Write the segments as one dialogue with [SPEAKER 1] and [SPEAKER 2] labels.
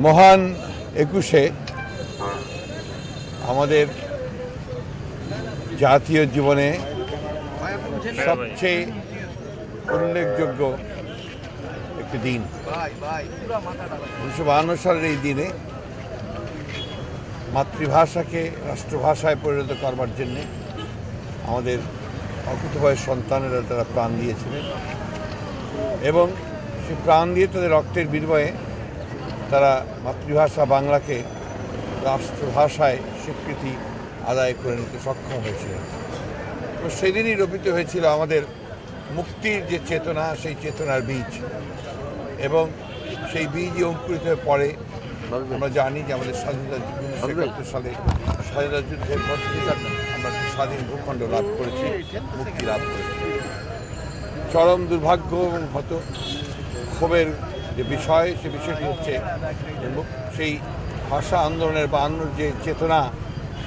[SPEAKER 1] মহান একুশে আমাদের জাতীয় জীবনে সবচেয়ে উল্লেখযোগ্য একটি দিন। উনিশশো বাহান্ন সালের এই দিনে মাতৃভাষাকে রাষ্ট্রভাষায় পরিণত করবার জন্যে আমাদের অকুতভয় সন্তানেরা তারা প্রাণ দিয়েছিলেন এবং সে প্রাণ দিয়ে তাদের রক্তের বিনিময়ে তারা মাতৃভাষা বাংলাকে রাষ্ট্রভাষায় স্বীকৃতি আদায় করে নিতে সক্ষম হয়েছিল। তো সেদিনই রোপিত হয়েছিল আমাদের মুক্তির যে চেতনা সেই চেতনার বীজ। এবং সেই বীজই অঙ্কুরিত হয়ে পড়ে আমরা জানি যে আমাদের স্বাধীনতা উনিশশো একাত্তর সালে স্বাধীনতা যুদ্ধের পর আমরা স্বাধীন ভূখণ্ড লাভ করেছি মুক্তি লাভ করেছি। চরম দুর্ভাগ্য এবং হত ক্ষোভের যে বিষয়, সে বিষয়টি হচ্ছে সেই ভাষা আন্দোলনের বা আন্দোলনের যে চেতনা,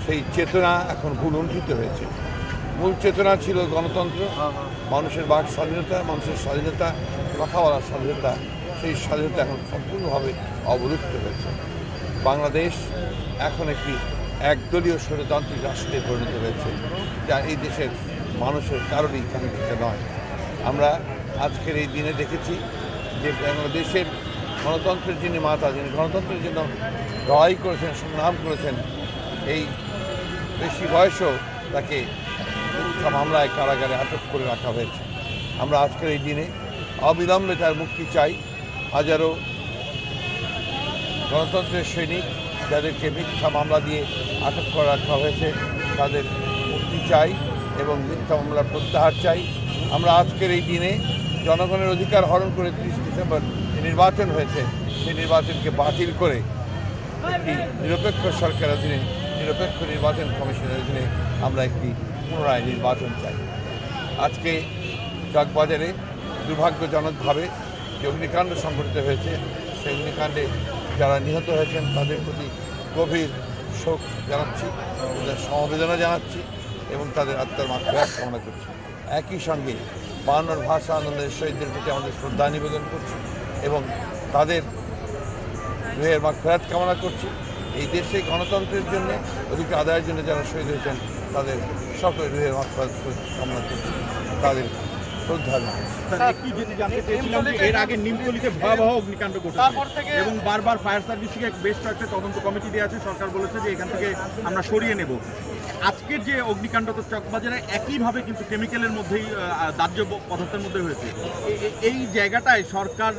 [SPEAKER 1] সেই চেতনা এখন ভুলুণ্ঠিত হয়েছে। মূল চেতনা ছিল গণতন্ত্র, মানুষের বাক স্বাধীনতা, মানুষের স্বাধীনতা, কথা বলার স্বাধীনতা, সেই স্বাধীনতা এখন সম্পূর্ণভাবে অবলুপ্ত হয়েছে। বাংলাদেশ এখন একটি একদলীয় স্বৈরতান্ত্রিক রাষ্ট্রে পরিণত হয়েছে, যা এই দেশের মানুষের কারোরই কাঙ্ক্ষিত নয়। আমরা আজকের এই দিনে দেখেছি যে বাংলাদেশের গণতন্ত্রের যিনি মাতা, যিনি গণতন্ত্রের জন্য লড়াই করেছেন, সংগ্রাম করেছেন, এই বেশি বয়সেও তাকে মামলায় কারাগারে আটক করে রাখা হয়েছে। আমরা আজকের এই দিনে অবিলম্বে তার মুক্তি চাই। হাজারো গণতন্ত্রের সৈনিক যাদেরকে মিথ্যা মামলা দিয়ে আটক করে রাখা হয়েছে, তাদের মুক্তি চাই এবং মিথ্যা মামলার প্রত্যাহার চাই। আমরা আজকের এই দিনে জনগণের অধিকার হরণ করে ত্রিশ ডিসেম্বর নির্বাচন হয়েছে, সেই নির্বাচনকে বাতিল করে একটি নিরপেক্ষ সরকারের অধীনে, নিরপেক্ষ নির্বাচন কমিশনের অধীনে আমরা একটি পুনরায় নির্বাচন চাই। আজকে চকবাজারে দুর্ভাগ্যজনকভাবে যে অগ্নিকাণ্ড সংঘটিত হয়েছে, সেই অগ্নিকাণ্ডে যারা নিহত হয়েছেন, তাদের প্রতি গভীর শোক জানাচ্ছি, তাদের সমবেদনা জানাচ্ছি এবং তাদের আত্মার মাত্রায় কামনা করছি। একই সঙ্গে বায়ান্নর ভাষা আন্দোলনের শহীদদের প্রতি আমাদের শ্রদ্ধা নিবেদন করছি এবং তাদের রুহের মাগফেরাত কামনা করছি। এই দেশে গণতন্ত্রের জন্য অধিকার আদায়ের জন্য যারা শহীদ হয়েছেন তাদের সকলের রুহের মাগফেরাত কামনা করছি। তাদের শ্রদ্ধা
[SPEAKER 2] এর আগে নিমতলিতে ভয়াবহ অগ্নিকাণ্ড ঘটেছে। এবং বারবার ফায়ার সার্ভিস থেকে বেশ কয়েকটা তদন্ত কমিটি দেওয়া আছে সরকার বলেছে যে এখান থেকে আমরা সরিয়ে নেব। আজকের যে অগ্নিকাণ্ড, তো চকবাজারে একইভাবে কিন্তু কেমিক্যালের মধ্যেই দাহ্য পদার্থের মধ্যে হয়েছে। এই জায়গাটায় সরকার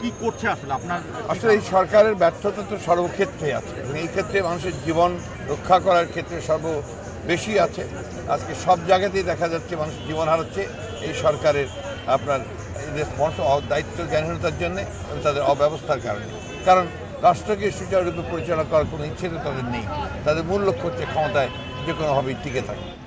[SPEAKER 2] কি করছে আসলে? আপনার
[SPEAKER 1] আসলে এই সরকারের ব্যর্থতা তো সর্বক্ষেত্রে আছে। এবং এই ক্ষেত্রে মানুষের জীবন রক্ষা করার ক্ষেত্রে সর্ব বেশি আছে। আজকে সব জায়গাতেই দেখা যাচ্ছে মানুষ জীবন হারাচ্ছে। এই সরকারের আপনার রেসপন্স দায়িত্ব জ্ঞানহীনতার জন্যে এবং তাদের অব্যবস্থার কারণে। কারণ রাষ্ট্রকে সুচারুরূপে পরিচালনা করার কোনো ইচ্ছে তো তাদের নেই। তাদের মূল লক্ষ্য হচ্ছে ক্ষমতায় যে হবে টিকে থাকে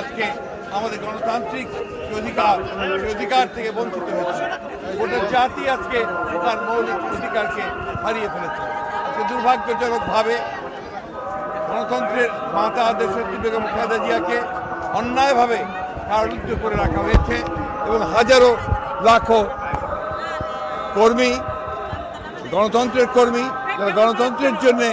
[SPEAKER 1] আজকে আমাদের গণতান্ত্রিক অধিকার অধিকার থেকে বঞ্চিত হয়েছে, গোটা জাতি আজকে তার মৌলিক অধিকারকে হারিয়ে ফেলেছে। আজকে দুর্ভাগ্যজনকভাবে গণতন্ত্রের মাতা দেশনেত্রী বেগম খালেদা জিয়াকে অন্যায়ভাবে কারারুদ্ধ করে রাখা হয়েছে এবং হাজারো লাখো কর্মী, গণতন্ত্রের কর্মী যারা গণতন্ত্রের জন্যে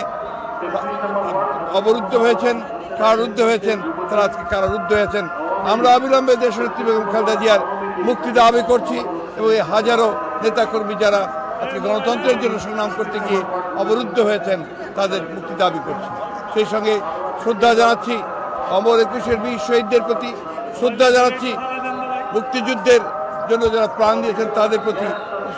[SPEAKER 1] অবরুদ্ধ হয়েছেন, কারারুদ্ধ হয়েছেন তারা আজকে কারারুদ্ধ হয়েছেন। আমরা অবিলম্বে দেশনেত্রী বেগম খালেদা জিয়ার মুক্তি দাবি করছি এবং এই হাজারো নেতাকর্মী যারা আজকে গণতন্ত্রের জন্য সংগ্রাম করতে গিয়ে অবরুদ্ধ হয়েছেন, তাদের মুক্তি দাবি করছি। সেই সঙ্গে শ্রদ্ধা জানাচ্ছি অমর একুশের বীর শহীদদের প্রতি। শ্রদ্ধা জানাচ্ছি মুক্তিযুদ্ধের জন্য যারা প্রাণ দিয়েছেন, তাদের প্রতি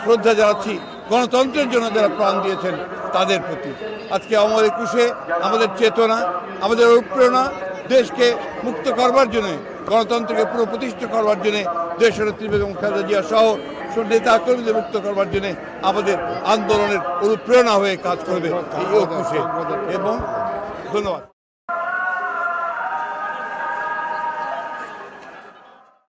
[SPEAKER 1] শ্রদ্ধা জানাচ্ছি। গণতন্ত্রের জন্য যারা প্রাণ দিয়েছেন, তাদের প্রতি। আজকে অমর একুশে আমাদের চেতনা, আমাদের অনুপ্রেরণা দেশকে মুক্ত করবার জন্যে, গণতন্ত্রকে প্রতিষ্ঠিত করবার জন্য দেশনেত্রী বেগম খালেদা জিয়া সহ নেতা কর্মীদের মুক্ত করবার জন্য আমাদের আন্দোলনের অনুপ্রেরণা হয়ে কাজ করবে এই একুশে এবং ধন্যবাদ।